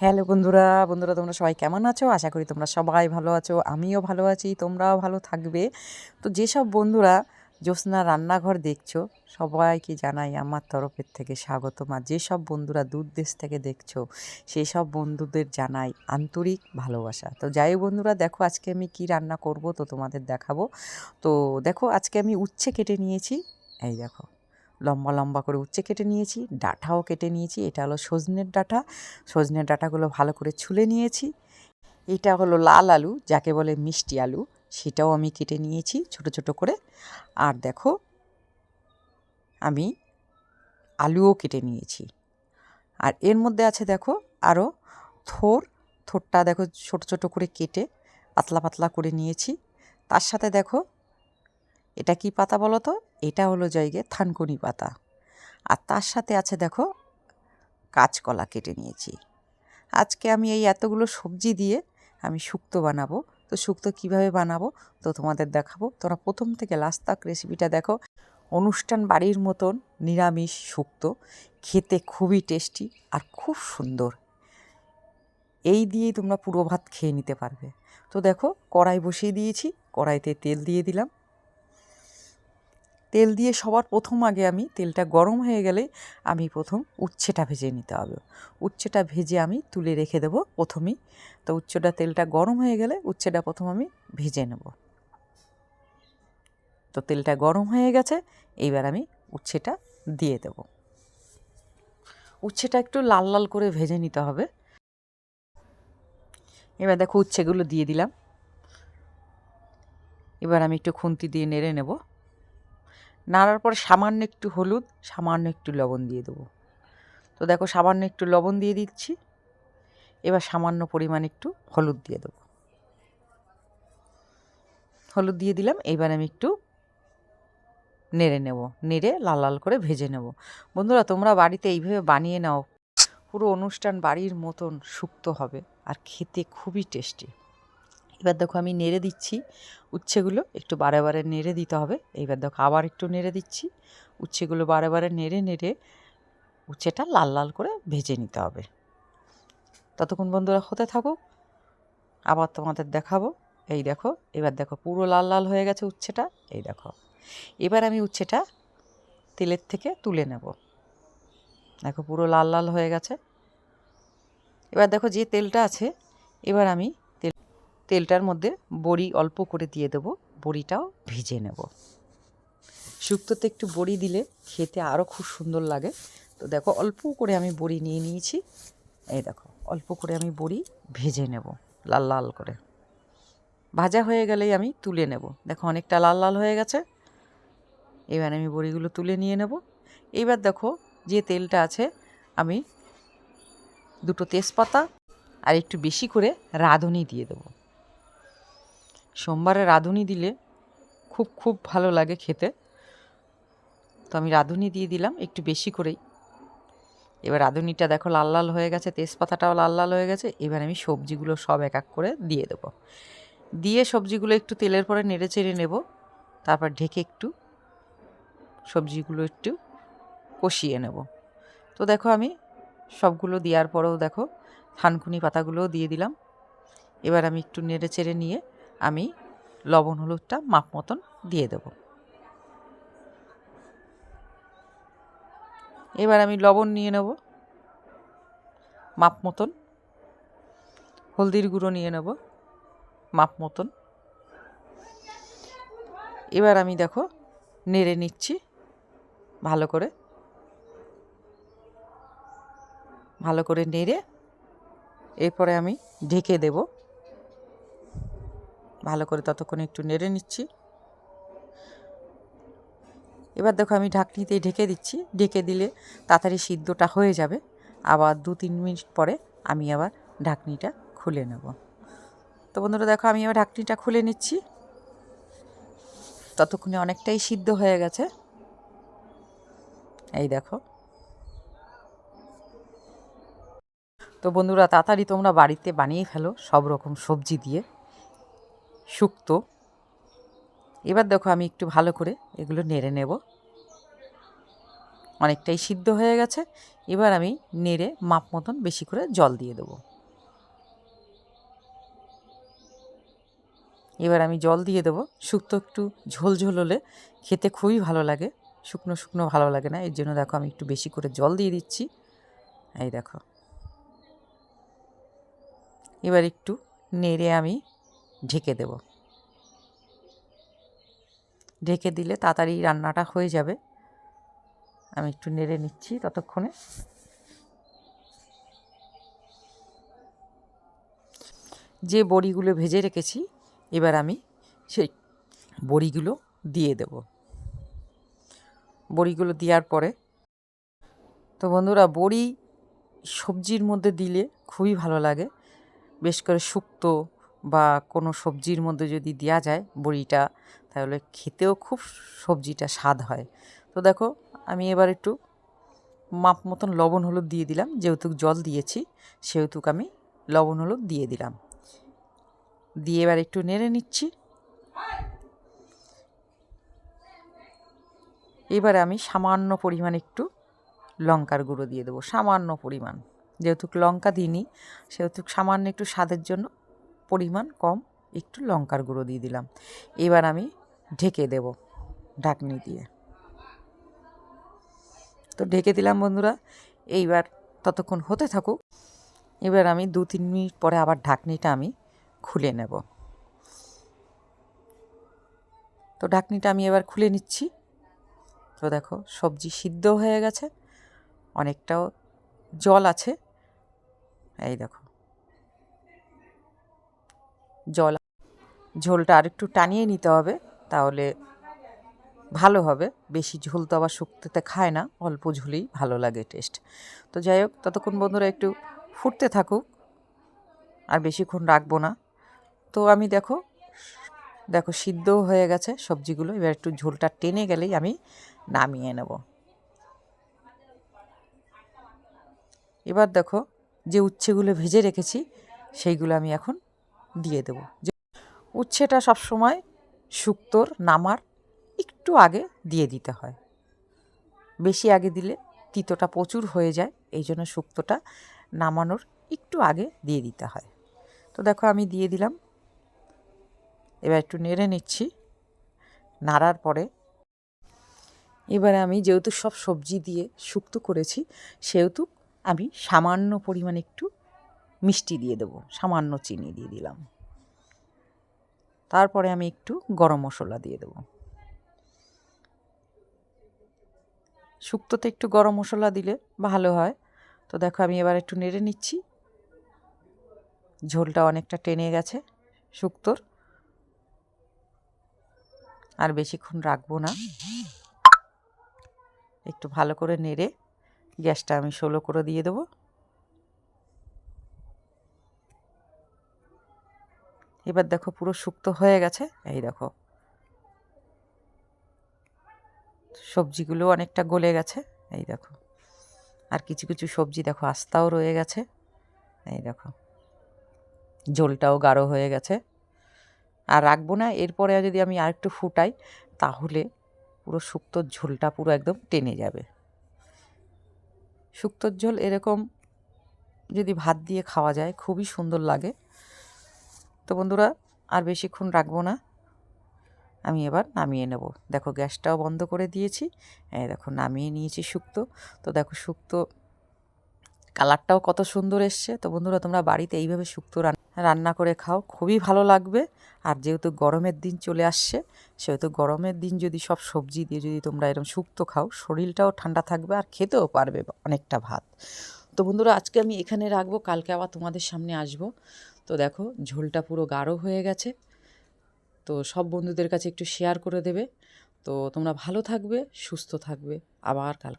Hello বন্ধুরা বন্ধুরা তোমরা সবাই কেমন আছো? আশা করি তোমরা সবাই ভালো আছো, আমিও ভালো আছি, তোমরাও ভালো থাকবে। তো যেসব বন্ধুরা জ্যোৎস্না রান্নাঘর দেখছ, সবাইকে জানাই আমার তরফের থেকে স্বাগতম। আর যেসব বন্ধুরা দূর দেশ থেকে দেখছ সেই সব বন্ধুদের জানাই আন্তরিক ভালোবাসা। তো যাই বন্ধুরা, দেখো আজকে আমি কি রান্না করব তো তোমাদের দেখাবো। তো দেখো আজকে আমি উচ্ছে কেটে নিয়েছি, এই দেখো। লম্বা লম্বা করে উচ্ছে কেটে নিয়েছি, ডাঁটাও কেটে নিয়েছি, এটা হলো সজনের ডাঁটা। সজনের ডাঁটাগুলো ভালো করে ছুলে নিয়েছি। এটা হলো লাল আলু, যাকে বলে মিষ্টি আলু, সেটাও আমি কেটে নিয়েছি ছোট ছোট করে। আর দেখো, আমি আলুও কেটে নিয়েছি। আর এর মধ্যে আছে দেখো আরও থোর, থোরটা দেখো ছোট ছোট করে কেটে পাতলা পাতলা করে নিয়েছি। তার সাথে দেখো এটা কি পাতা বলো তো? এটা হলো জায়গায় থানকুনি পাতা। আর তার সাথে আছে দেখো, কাঁচকলা কেটে নিয়েছি। আজকে আমি এই এতগুলো সবজি দিয়ে আমি শুক্তো বানাবো। তো শুক্তো কীভাবে বানাবো? তো তোমাদের দেখাবো। তোমরা প্রথম থেকে লাস্ট তাক রেসিপিটা দেখো। অনুষ্ঠান বাড়ির মতন নিরামিষ শুক্তো। খেতে খুবই টেস্টি আর খুব সুন্দর। এই দিয়েই তোমরা পুরো ভাত খেয়ে নিতে পারবে। তো দেখো, কড়াই বসিয়ে দিয়েছি। কড়াইতে তেল দিয়ে দিলাম। তেল দিয়ে সবার প্রথম আগে আমি তেলটা গরম হয়ে গেলে আমি প্রথম উচ্ছেটা ভেজে নিতে হবে। উচ্ছেটা ভেজে আমি তুলে রেখে দেবো প্রথমেই। তো উচ্ছেটা তেলটা গরম হয়ে গেলে উচ্ছেটা প্রথম আমি ভেজে নেব। তো তেলটা গরম হয়ে গেছে, এইবার আমি উচ্ছেটা দিয়ে দেব। উচ্ছেটা একটু লাল লাল করে ভেজে নিতে হবে। এবার দেখো উচ্ছেগুলো দিয়ে দিলাম। এবার আমি একটু খুন্তি দিয়ে নেড়ে নেব। নাড়ার পরে সামান্য একটু হলুদ, সামান্য একটু লবণ দিয়ে দেবো। তো দেখো সামান্য একটু লবণ দিয়ে দিচ্ছি, এবার সামান্য পরিমাণ একটু হলুদ দিয়ে দেবো। হলুদ দিয়ে দিলাম এইবার আমি একটু নেড়ে নেব, নেড়ে লাল লাল করে ভেজে নেব। বন্ধুরা, তোমরা বাড়িতে এইভাবে বানিয়ে নাও, পুরো অনুষ্ঠান বাড়ির মতন শুক্তো হবে, আর খেতে খুবই টেস্টি। এবার দেখো আমি নেড়ে দিচ্ছি। উচ্ছেগুলো একটু বারে বারে নেড়ে দিতে হবে। এইবার দেখো আবার একটু নেড়ে দিচ্ছি। উচ্ছেগুলো বারে বারে নেড়ে নেড়ে উচ্ছেটা লাল লাল করে ভেজে নিতে হবে। ততক্ষণ বন্ধুরা হতে থাকুক। আবার তোমাদের দেখাবো। এই দেখো, এবার দেখো পুরো লাল লাল হয়ে গেছে উচ্ছেটা। এই দেখো, এবার আমি উচ্ছেটা তেলের থেকে তুলে নেব। দেখো পুরো লাল লাল হয়ে গেছে। এবার দেখো যে তেলটা আছে, এবার আমি তেলটার মধ্যে বড়ি অল্প করে দিয়ে দেবো, বড়িটাও ভেজে নেব। শুক্তোতে একটু বড়ি দিলে খেতে আরও খুব সুন্দর লাগে। তো দেখো, অল্প করে আমি বড়ি নিয়ে নিয়েছি। এই দেখো, অল্প করে আমি বড়ি ভেজে নেব, লাল লাল করে। ভাজা হয়ে গেলেই আমি তুলে নেব। দেখো, অনেকটা লাল লাল হয়ে গেছে। এবার আমি বড়িগুলো তুলে নিয়ে নেব। এইবার দেখো, যে তেলটা আছে, আমি দুটো তেজপাতা আর একটু বেশি করে রাঁধুনি দিয়ে দেবো। সোমবারে রাঁধুনি দিলে খুব খুব ভালো লাগে খেতে। তো আমি রাঁধুনি দিয়ে দিলাম একটু বেশি করেই। এবার রাঁধুনিটা দেখো লাল লাল হয়ে গেছে, তেজপাতাটাও লাল লাল হয়ে গেছে। এবার আমি সবজিগুলো সব এক এক করে দিয়ে দেবো। দিয়ে সবজিগুলো একটু তেলের পরে নেড়ে চেড়ে নেব। তারপর ঢেকে একটু সবজিগুলো একটু কষিয়ে নেব। তো দেখো আমি সবগুলো দেওয়ার পরেও দেখো থানকুনি পাতাগুলোও দিয়ে দিলাম। এবার আমি একটু নেড়ে চেড়ে নিয়ে আমি লবণ, হলুদটা মাপ মতন দিয়ে দেব। এবার আমি লবণ নিয়ে নেব। মাপ মতন। হলদির গুঁড়ো নিয়ে নেব। মাপ মতন। এবার আমি দেখো, নেড়ে নিচ্ছি ভালো করে। ভালো করে নেড়ে এরপরে আমি ঢেকে দেবো। ভালো করে ততক্ষণ একটু নেড়ে নিচ্ছি। এবার দেখো আমি ঢাকনিতেই ঢেকে দিচ্ছি। ঢেকে দিলে তাড়াতাড়ি সিদ্ধটা হয়ে যাবে। আবার দু তিন মিনিট পরে আমি আবার ঢাকনিটা খুলে নেব। তো বন্ধুরা দেখো আমি আবার ঢাকনিটা খুলে নিচ্ছি। ততক্ষণে অনেকটাই সিদ্ধ হয়ে গেছে। এই দেখো। তো বন্ধুরা তাড়াতাড়ি তোমরা বাড়িতে বানিয়ে ফেলো সব রকম সবজি দিয়ে। শুক্তো। এবার দেখো আমি একটু ভালো করে এগুলো নেড়ে নেব। অনেকটাই সিদ্ধ হয়ে গেছে। এবার আমি নেড়ে মাপ মতন বেশি করে জল দিয়ে দেবো। এবার আমি জল দিয়ে দেবো। শুক্তো একটু ঝোল ঝোল হলে খেতে খুবই ভালো লাগে। শুকনো শুকনো ভালো লাগে না। এর জন্য দেখো আমি একটু বেশি করে জল দিয়ে দিচ্ছি। এই দেখো। এবার একটু নেড়ে আমি ঢেকে দেব। ঢেকে দিলে তাড়াতাড়ি রান্নাটা হয়ে যাবে। আমি একটু নেড়ে নিচ্ছি ততক্ষণে। যে বড়িগুলো ভেজে রেখেছি, এবার আমি সেই বড়িগুলো দিয়ে দেব। বড়িগুলো দেওয়ার পরে, তো বন্ধুরা, বড়ি সবজির মধ্যে দিলে খুবই ভালো লাগে। বেশ করে শুক্তো বা কোনো সবজির মধ্যে যদি দেওয়া যায় বড়িটা, তাহলে খেতেও খুব সবজিটা স্বাদ হয়। তো দেখো, আমি এবার একটু মাপ মতন লবণ হলুদ দিয়ে দিলাম। যেহেতু জল দিয়েছি, সেহেতু আমি লবণ হলুদ দিয়ে দিলাম। দিয়ে এবার একটু নেড়ে নিচ্ছি। এবারে আমি সামান্য পরিমাণ একটু লঙ্কার গুঁড়ো দিয়ে দেবো, সামান্য পরিমাণ। যেহেতু লঙ্কা দিইনি, সেহেতু সামান্য একটু স্বাদের জন্য পরিমাণ কম, একটু লঙ্কার গুঁড়ো দিয়ে দিলাম। এবার আমি ঢেকে দেব ঢাকনি দিয়ে। তো ঢেকে দিলাম বন্ধুরা, এইবার ততক্ষণ হতে থাকুক। এবার আমি দু তিন মিনিট পরে আবার ঢাকনিটা আমি খুলে নেব। তো ঢাকনিটা আমি এবার খুলে নিচ্ছি। তো দেখো, সবজি সিদ্ধ হয়ে গেছে, অনেকটাও জল আছে। এই দেখো জল ঝোলটা আরেকটু টানিয়ে নিতে হবে, তাহলে ভালো হবে। বেশি ঝোল তো আবার শুক্তোতে খায় না, অল্প ঝোলেই ভালো লাগে টেস্ট তো যাই হোক, ততক্ষণ বন্ধুরা একটু ফুটতে থাকুক, আর বেশিক্ষণ রাখব না। তো আমি দেখো দেখো সিদ্ধ হয়ে গেছে সবজিগুলো, এবার একটু ঝোলটা টেনে গেলেই আমি নামিয়ে নেব। এবার দেখো, যে উচ্ছেগুলো ভেজে রেখেছি, সেইগুলো আমি এখন দিয়ে দেবো। যে উচ্ছেটা সবসময় শুক্তোর নামার একটু আগে দিয়ে দিতে হয়। বেশি আগে দিলে তিতোটা প্রচুর হয়ে যায়, এই জন্য শুক্তোটা নামানোর একটু আগে দিয়ে দিতে হয়। তো দেখো আমি দিয়ে দিলাম। এবার একটু নেড়ে নিচ্ছি। নাড়ার পরে এবারে আমি যেহেতু সব সবজি দিয়ে শুক্তো করেছি, সেহেতু আমি সামান্য পরিমাণ একটু মিষ্টি দিয়ে দেবো, সামান্য চিনি দিয়ে দিলাম। তারপরে আমি একটু গরম মশলা দিয়ে দেবো। শুক্তোতে একটু গরম মশলা দিলে ভালো হয়। তো দেখো আমি এবার একটু নেড়ে নিচ্ছি। ঝোলটা অনেকটা টেনে গেছে শুক্তোর। আর বেশিক্ষণ রাখব না। একটু ভালো করে নেড়ে গ্যাসটা আমি ষোলো করে দিয়ে দেবো। এবার দেখো পুরো শুক্তো হয়ে গেছে। এই দেখো। সবজিগুলো অনেকটা গলে গেছে। এই দেখো। আর কিছু কিছু সবজি দেখো, আস্তাও রয়ে গেছে। এই দেখো। ঝোলটাও গাঢ় হয়ে গেছে। আর রাখব না, এরপরে যদি আমি আরেকটু ফুটাই, তাহলে পুরো শুক্তোর ঝোলটা পুরো একদম টেনে যাবে। শুক্তোর ঝোল এরকম যদি ভাত দিয়ে খাওয়া যায়, খুবই সুন্দর লাগে। তো বন্ধুরা, আর বেশিক্ষণ রাখব না। আমি এবার নামিয়ে নেব। দেখো, গ্যাসটাও বন্ধ করে দিয়েছি। দেখো, নামিয়ে নিয়েছি শুক্তো। তো দেখো, শুক্তো কালারটাও কত সুন্দর এসছে। তো বন্ধুরা, তোমরা বাড়িতে এইভাবে শুক্তো রান্না করে খাও, খুবই ভালো লাগবে। আর যেহেতু গরমের দিন চলে আসছে, সেহেতু গরমের দিন যদি সব সবজি দিয়ে যদি তোমরা এরকম শুক্তো খাও, শরীরটাও ঠান্ডা থাকবে আর খেতেও পারবে অনেকটা ভাত। তো বন্ধুরা, আজকে আমি এখানে রাখব, কালকে আবার তোমাদের সামনে আসব। তো দেখো, ঝোলটা পুরো গাঢ় হয়ে গেছে। তো সব বন্ধুদের কাছে একটু শেয়ার করে দেবে। তো তোমরা ভালো থাকবে, সুস্থ থাকবে। আবার কাল